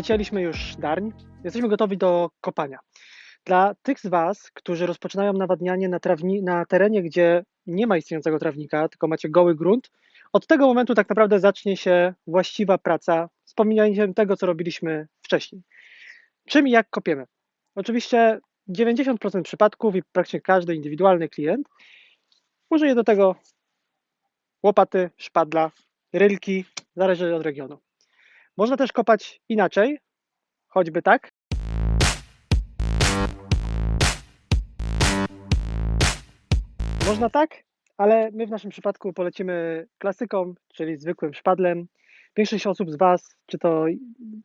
wycięliśmy już darń. Jesteśmy gotowi do kopania. Dla tych z Was, którzy rozpoczynają nawadnianie na, trawni- na terenie, gdzie nie ma istniejącego trawnika, tylko macie goły grunt, od tego momentu tak naprawdę zacznie się właściwa praca z pominięciem tego, co robiliśmy wcześniej. Czym i jak kopiemy? Oczywiście 90% przypadków i praktycznie każdy indywidualny klient użyje do tego łopaty, szpadla, rylki, zależy od regionu. Można też kopać inaczej, choćby tak. Można tak, ale my w naszym przypadku polecimy klasyką, czyli zwykłym szpadlem. Większość osób z Was, czy to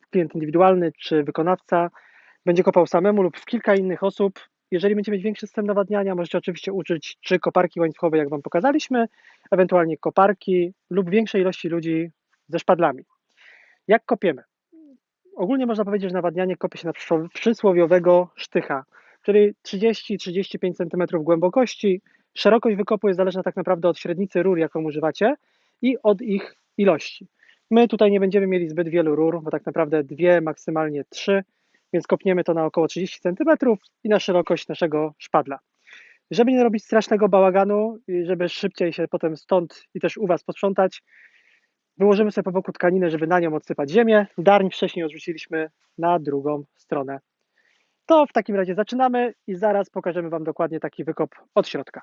klient indywidualny, czy wykonawca, będzie kopał samemu lub w kilka innych osób. Jeżeli będziecie mieć większy system nawadniania, możecie oczywiście użyć czy koparki łańcuchowej, jak Wam pokazaliśmy, ewentualnie koparki lub większej ilości ludzi ze szpadlami. Jak kopiemy? Ogólnie można powiedzieć, że nawadnianie kopie się na przysłow- przysłowiowego sztycha, czyli 30-35 cm głębokości. Szerokość wykopu jest zależna tak naprawdę od średnicy rur, jaką używacie i od ich ilości. My tutaj nie będziemy mieli zbyt wielu rur, bo tak naprawdę dwie, maksymalnie trzy, więc kopniemy to na około 30 cm i na szerokość naszego szpadla. Żeby nie robić strasznego bałaganu żeby szybciej się potem stąd i też u Was posprzątać, wyłożymy sobie po boku tkaninę, żeby na nią odsypać ziemię. Darń wcześniej odrzuciliśmy na drugą stronę. To w takim razie zaczynamy i zaraz pokażemy Wam dokładnie taki wykop od środka.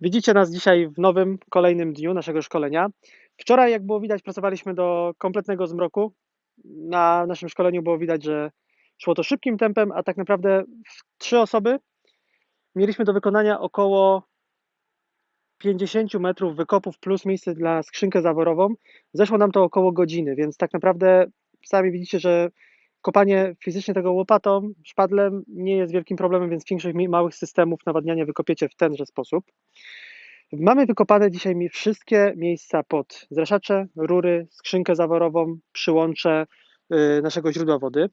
Widzicie nas dzisiaj w nowym, kolejnym dniu naszego szkolenia. Wczoraj, jak było widać, pracowaliśmy do kompletnego zmroku. Na naszym szkoleniu było widać, że szło to szybkim tempem, a tak naprawdę w trzy osoby mieliśmy do wykonania około 50 metrów wykopów plus miejsce dla skrzynkę zaworową. Zeszło nam to około godziny, więc tak naprawdę sami widzicie, że kopanie fizycznie tego łopatą, szpadlem nie jest wielkim problemem, więc większość małych systemów nawadniania wykopiecie w tenże sposób. Mamy wykopane dzisiaj wszystkie miejsca pod zraszacze, rury, skrzynkę zaworową, przyłącze yy, naszego źródła wody.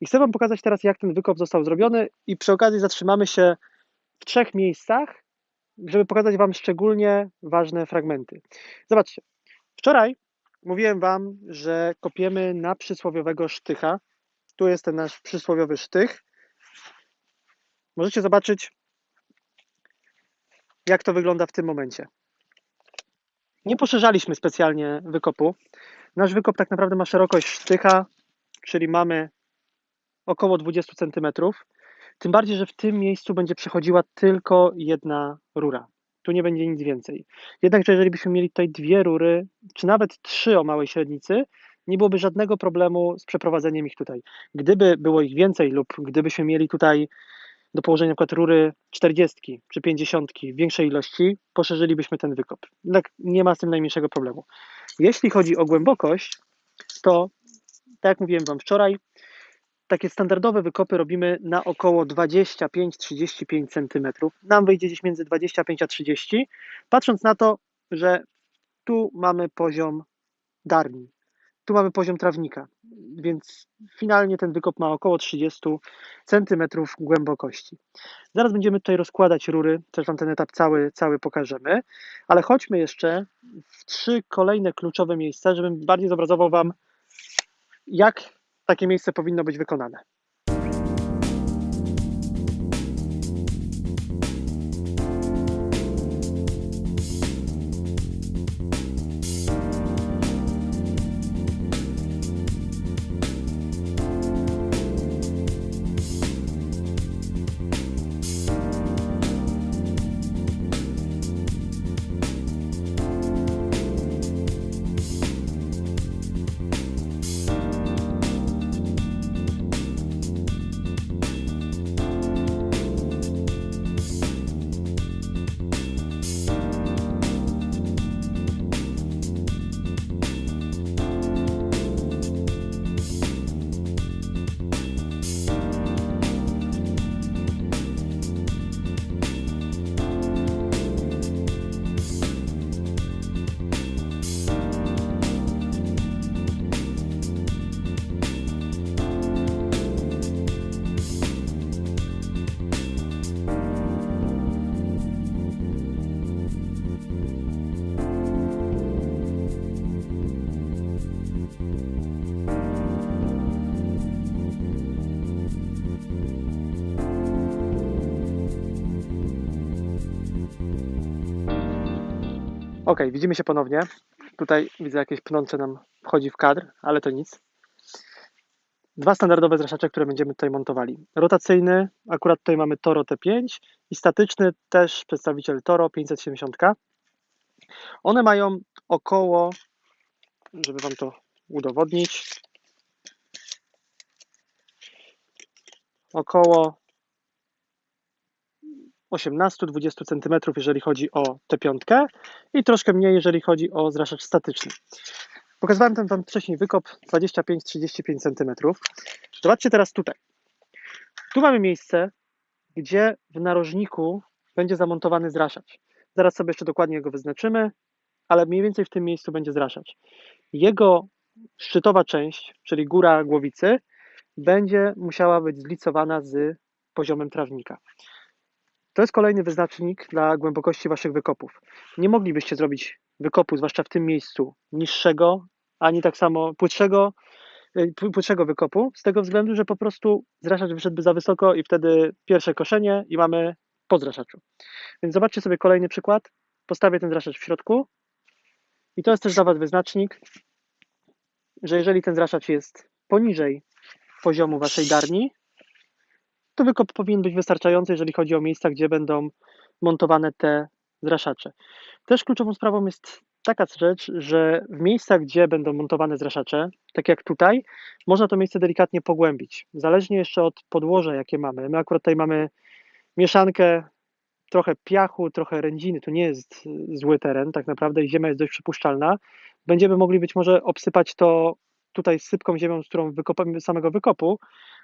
I chcę Wam pokazać teraz, jak ten wykop został zrobiony i przy okazji zatrzymamy się w trzech miejscach, żeby pokazać Wam szczególnie ważne fragmenty. Zobaczcie, wczoraj mówiłem Wam, że kopiemy na przysłowiowego sztycha. Tu jest ten nasz przysłowiowy sztych. Możecie zobaczyć, jak to wygląda w tym momencie. Nie poszerzaliśmy specjalnie wykopu. Nasz wykop tak naprawdę ma szerokość sztycha, czyli mamy około 20 cm. Tym bardziej, że w tym miejscu będzie przechodziła tylko jedna rura. Tu nie będzie nic więcej. Jednakże, jeżeli byśmy mieli tutaj dwie rury, czy nawet trzy o małej średnicy, nie byłoby żadnego problemu z przeprowadzeniem ich tutaj. Gdyby było ich więcej lub gdybyśmy mieli tutaj do położenia przykład rury 40 czy 50 w większej ilości, poszerzylibyśmy ten wykop. Jednak nie ma z tym najmniejszego problemu. Jeśli chodzi o głębokość, to tak jak mówiłem Wam wczoraj, takie standardowe wykopy robimy na około 25-35 cm. Nam wyjdzie gdzieś między 25 a 30, patrząc na to, że tu mamy poziom darni, tu mamy poziom trawnika, więc finalnie ten wykop ma około 30 cm głębokości. Zaraz będziemy tutaj rozkładać rury, też Wam ten etap cały, cały pokażemy, ale chodźmy jeszcze w trzy kolejne kluczowe miejsca, żebym bardziej zobrazował Wam, jak takie miejsce powinno być wykonane. Ok, widzimy się ponownie. Tutaj widzę jakieś pnącze nam wchodzi w kadr, ale to nic. Dwa standardowe zraszacze, które będziemy tutaj montowali. Rotacyjny, akurat tutaj mamy Toro T5 i statyczny też przedstawiciel Toro 570. One mają około, żeby Wam to udowodnić, około 18-20 cm, jeżeli chodzi o tę piątkę i troszkę mniej, jeżeli chodzi o zraszacz statyczny. Pokazywałem ten Wam wcześniej wykop 25-35 cm. Zobaczcie teraz tutaj. Tu mamy miejsce, gdzie w narożniku będzie zamontowany zraszacz. Zaraz sobie jeszcze dokładnie go wyznaczymy, ale mniej więcej w tym miejscu będzie zraszacz. Jego szczytowa część, czyli góra głowicy, będzie musiała być zlicowana z poziomem trawnika. To jest kolejny wyznacznik dla głębokości Waszych wykopów. Nie moglibyście zrobić wykopu, zwłaszcza w tym miejscu, niższego, ani tak samo płytszego, y, pł- płytszego wykopu, z tego względu, że po prostu zraszacz wyszedłby za wysoko i wtedy pierwsze koszenie i mamy po zraszaczu. Więc zobaczcie sobie kolejny przykład. Postawię ten zraszacz w środku i to jest też dla Was wyznacznik, że jeżeli ten zraszacz jest poniżej poziomu Waszej darni, to wykop powinien być wystarczający, jeżeli chodzi o miejsca, gdzie będą montowane te zraszacze. Też kluczową sprawą jest taka rzecz, że w miejscach, gdzie będą montowane zraszacze, tak jak tutaj, można to miejsce delikatnie pogłębić. Zależnie jeszcze od podłoża, jakie mamy. My akurat tutaj mamy mieszankę trochę piachu, trochę rędziny. To nie jest zły teren, tak naprawdę, i ziemia jest dość przypuszczalna. Będziemy mogli być może obsypać to tutaj sypką ziemią, z którą wykopamy samego wykopu.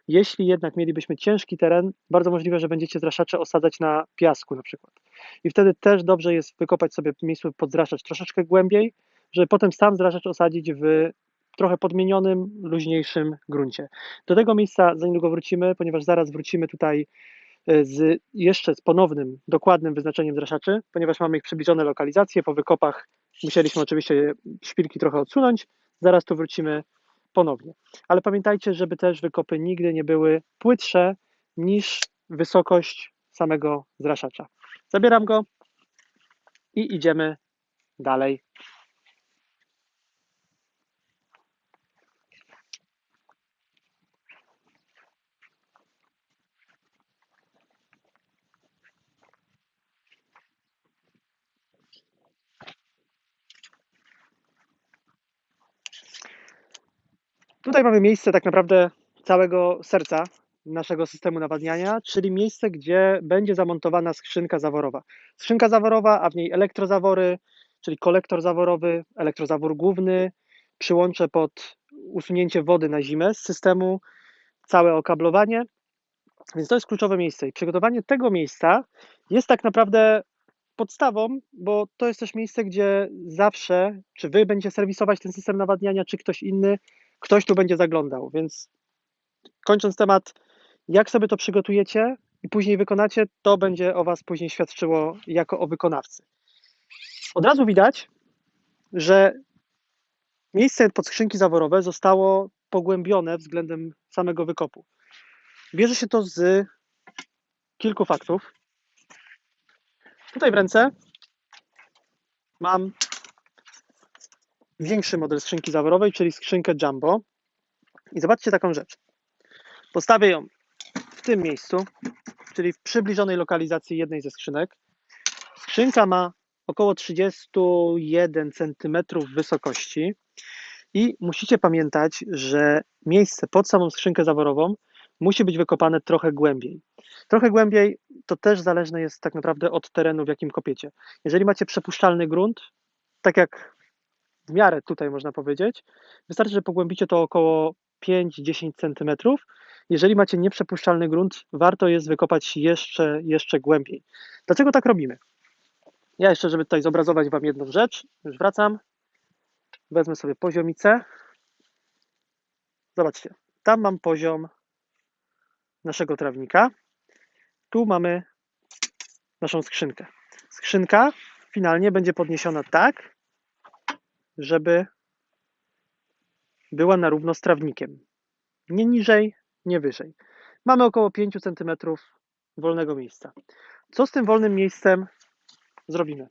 Jeśli jednak mielibyśmy ciężki teren, bardzo możliwe, że będziecie zraszacze osadzać na piasku na przykład. I wtedy też dobrze jest wykopać sobie miejsce pod zraszacz troszeczkę głębiej, żeby potem sam zraszacz osadzić w trochę podmienionym, luźniejszym gruncie. Do tego miejsca za niedługo wrócimy, ponieważ zaraz wrócimy tutaj e, z jeszcze z ponownym, dokładnym wyznaczeniem zraszaczy, ponieważ mamy ich przybliżone lokalizacje. Po wykopach musieliśmy oczywiście szpilki trochę odsunąć. Zaraz tu wrócimy ponownie. Ale pamiętajcie, żeby też wykopy nigdy nie były płytsze niż wysokość samego zraszacza. Zabieram go i idziemy dalej. Tutaj mamy miejsce tak naprawdę całego serca naszego systemu nawadniania, czyli miejsce, gdzie będzie zamontowana skrzynka zaworowa. Skrzynka zaworowa, a w niej elektrozawory, czyli kolektor zaworowy, elektrozawór główny, przyłącze pod usunięcie wody na zimę z systemu, całe okablowanie. Więc to jest kluczowe miejsce. I przygotowanie tego miejsca jest tak naprawdę podstawą, bo to jest też miejsce, gdzie zawsze, czy wy będziecie serwisować ten system nawadniania, czy ktoś inny, ktoś tu będzie zaglądał. Więc kończąc temat, jak sobie to przygotujecie i później wykonacie, to będzie o Was później świadczyło jako o wykonawcy. Od razu widać, że miejsce pod skrzynki zaworowe zostało pogłębione względem samego wykopu. Bierze się to z kilku faktów. Tutaj w ręce mam większy model skrzynki zaworowej, czyli skrzynkę Jumbo. I zobaczcie taką rzecz. Postawię ją w tym miejscu, czyli w przybliżonej lokalizacji jednej ze skrzynek. Skrzynka ma około 31 cm wysokości i musicie pamiętać, że miejsce pod samą skrzynkę zaworową musi być wykopane trochę głębiej. Trochę głębiej to też zależne jest tak naprawdę od terenu, w jakim kopiecie. Jeżeli macie przepuszczalny grunt, tak jak w miarę tutaj można powiedzieć, wystarczy, że pogłębicie to około 5-10 cm. Jeżeli macie nieprzepuszczalny grunt, warto jest wykopać jeszcze, jeszcze głębiej. Dlaczego tak robimy? Ja jeszcze, żeby tutaj zobrazować Wam jedną rzecz, już wracam. Wezmę sobie poziomicę. Zobaczcie, tam mam poziom naszego trawnika. Tu mamy naszą skrzynkę. Skrzynka finalnie będzie podniesiona tak, żeby była na równo z trawnikiem. Nie niżej, nie wyżej. Mamy około 5 cm wolnego miejsca. Co z tym wolnym miejscem zrobimy?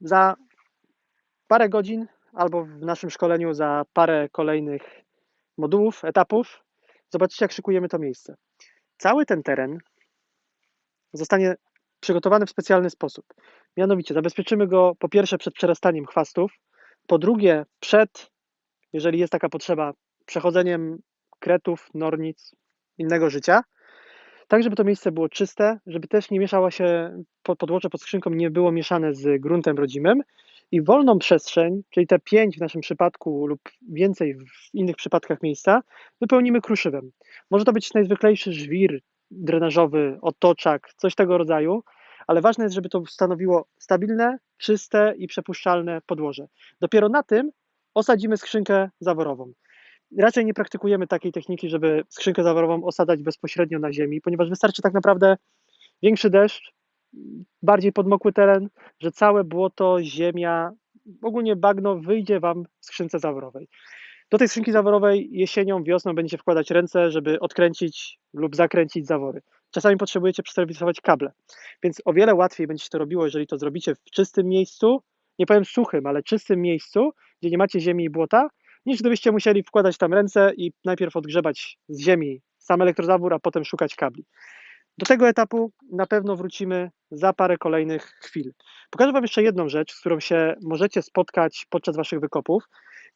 Za parę godzin albo w naszym szkoleniu za parę kolejnych modułów, etapów, zobaczycie, jak szykujemy to miejsce. Cały ten teren zostanie przygotowany w specjalny sposób. Mianowicie zabezpieczymy go po pierwsze przed przerastaniem chwastów, po drugie przed, jeżeli jest taka potrzeba, przechodzeniem kretów, nornic, innego życia, tak żeby to miejsce było czyste, żeby też nie mieszało się podłoże pod skrzynką, nie było mieszane z gruntem rodzimym i wolną przestrzeń, czyli te pięć w naszym przypadku lub więcej w innych przypadkach miejsca, wypełnimy kruszywem. Może to być najzwyklejszy żwir drenażowy, otoczak, coś tego rodzaju, ale ważne jest, żeby to stanowiło stabilne, czyste i przepuszczalne podłoże. Dopiero na tym osadzimy skrzynkę zaworową. Raczej nie praktykujemy takiej techniki, żeby skrzynkę zaworową osadzać bezpośrednio na ziemi, ponieważ wystarczy tak naprawdę większy deszcz, bardziej podmokły teren, że całe błoto, ziemia, ogólnie bagno wyjdzie Wam w skrzynce zaworowej. Do tej skrzynki zaworowej jesienią, wiosną będziecie wkładać ręce, żeby odkręcić lub zakręcić zawory. Czasami potrzebujecie przeserwisować kable, więc o wiele łatwiej będzie się to robiło, jeżeli to zrobicie w czystym miejscu, nie powiem suchym, ale czystym miejscu, gdzie nie macie ziemi i błota, niż gdybyście musieli wkładać tam ręce i najpierw odgrzebać z ziemi sam elektrozawór, a potem szukać kabli. Do tego etapu na pewno wrócimy za parę kolejnych chwil. Pokażę Wam jeszcze jedną rzecz, z którą się możecie spotkać podczas Waszych wykopów.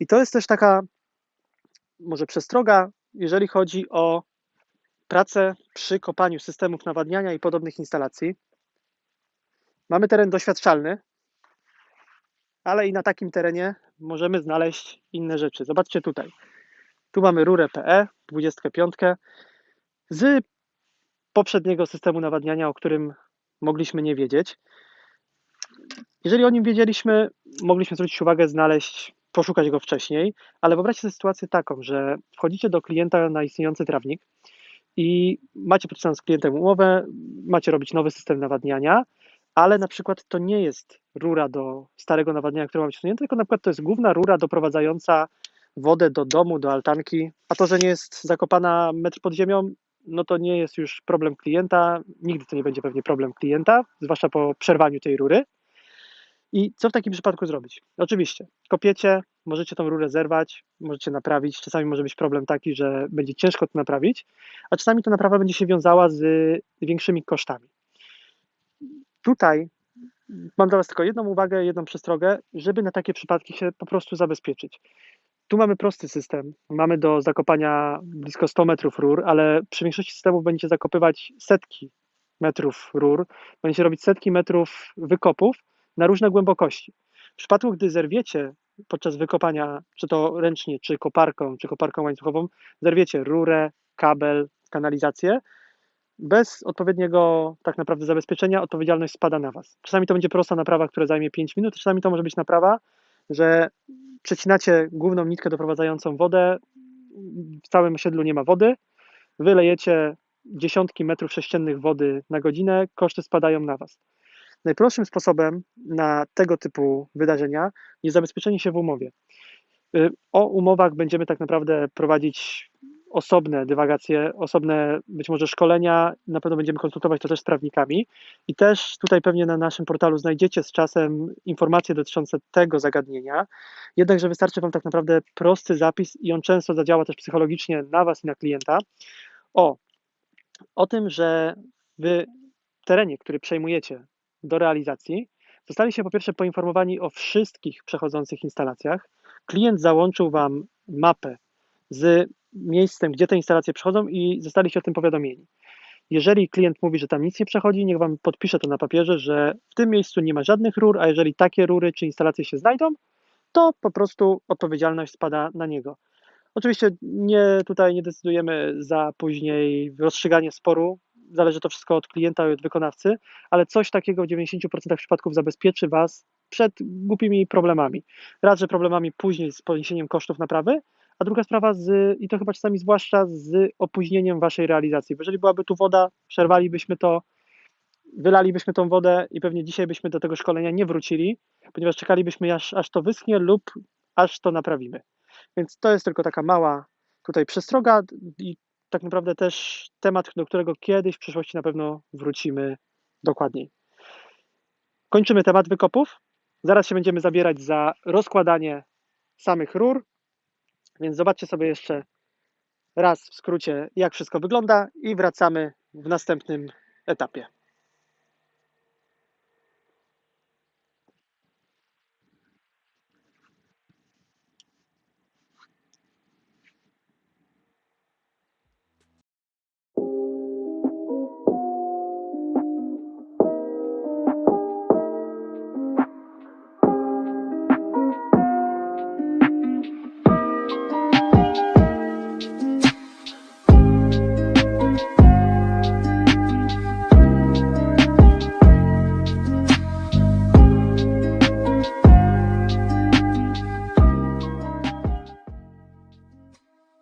I to jest też taka może przestroga, jeżeli chodzi o pracę przy kopaniu systemów nawadniania i podobnych instalacji. Mamy teren doświadczalny, ale i na takim terenie możemy znaleźć inne rzeczy. Zobaczcie tutaj. Tu mamy rurę PE 25 z poprzedniego systemu nawadniania, o którym mogliśmy nie wiedzieć. Jeżeli o nim wiedzieliśmy, mogliśmy zwrócić uwagę, znaleźć, poszukać go wcześniej, ale wyobraźcie sobie sytuację taką, że wchodzicie do klienta na istniejący trawnik i macie podpisaną z klientem umowę, macie robić nowy system nawadniania, ale na przykład to nie jest rura do starego nawadniania, które ma być usunięte, tylko na przykład to jest główna rura doprowadzająca wodę do domu, do altanki, a to, że nie jest zakopana metr pod ziemią, no to nie jest już problem klienta, nigdy to nie będzie pewnie problem klienta, zwłaszcza po przerwaniu tej rury. I co w takim przypadku zrobić? Oczywiście, kopiecie, możecie tą rurę zerwać, możecie naprawić. Czasami może być problem taki, że będzie ciężko to naprawić, a czasami ta naprawa będzie się wiązała z większymi kosztami. Tutaj mam dla Was tylko jedną uwagę, jedną przestrogę, żeby na takie przypadki się po prostu zabezpieczyć. Tu mamy prosty system. Mamy do zakopania blisko 100 metrów rur, ale przy większości systemów będziecie zakopywać setki metrów rur, będziecie robić setki metrów wykopów na różne głębokości. W przypadku, gdy zerwiecie podczas wykopania, czy to ręcznie, czy koparką, czy koparką łańcuchową, zerwiecie rurę, kabel, kanalizację, bez odpowiedniego tak naprawdę zabezpieczenia odpowiedzialność spada na Was. Czasami to będzie prosta naprawa, która zajmie 5 minut, czasami to może być naprawa, że przecinacie główną nitkę doprowadzającą wodę, w całym osiedlu nie ma wody, wylejecie dziesiątki metrów sześciennych wody na godzinę, koszty spadają na Was. Najprostszym sposobem na tego typu wydarzenia jest zabezpieczenie się w umowie. Y, O umowach będziemy tak naprawdę prowadzić osobne dywagacje, osobne być może szkolenia, na pewno będziemy konsultować to też z prawnikami i też tutaj pewnie na naszym portalu znajdziecie z czasem informacje dotyczące tego zagadnienia, jednakże wystarczy Wam tak naprawdę prosty zapis i on często zadziała też psychologicznie na Was i na klienta o, o tym, że w terenie, który przejmujecie do realizacji, zostaliście po pierwsze poinformowani o wszystkich przechodzących instalacjach, klient załączył Wam mapę z miejscem, gdzie te instalacje przechodzą i zostaliście o tym powiadomieni. Jeżeli klient mówi, że tam nic nie przechodzi, niech Wam podpisze to na papierze, że w tym miejscu nie ma żadnych rur, a jeżeli takie rury czy instalacje się znajdą, to po prostu odpowiedzialność spada na niego. Oczywiście nie tutaj nie decydujemy za później rozstrzyganie sporu, zależy to wszystko od klienta i od wykonawcy, ale coś takiego w 90% przypadków zabezpieczy Was przed głupimi problemami. Raz, że problemami później z poniesieniem kosztów naprawy, a druga sprawa, z, i to chyba czasami zwłaszcza z opóźnieniem Waszej realizacji. Bo jeżeli byłaby tu woda, przerwalibyśmy to, wylalibyśmy tą wodę i pewnie dzisiaj byśmy do tego szkolenia nie wrócili, ponieważ czekalibyśmy aż, aż to wyschnie lub aż to naprawimy. Więc to jest tylko taka mała tutaj przestroga i tak naprawdę też temat, do którego kiedyś w przyszłości na pewno wrócimy dokładniej. Kończymy temat wykopów. Zaraz się będziemy zabierać za rozkładanie samych rur, więc zobaczcie sobie jeszcze raz w skrócie, jak wszystko wygląda i wracamy w następnym etapie.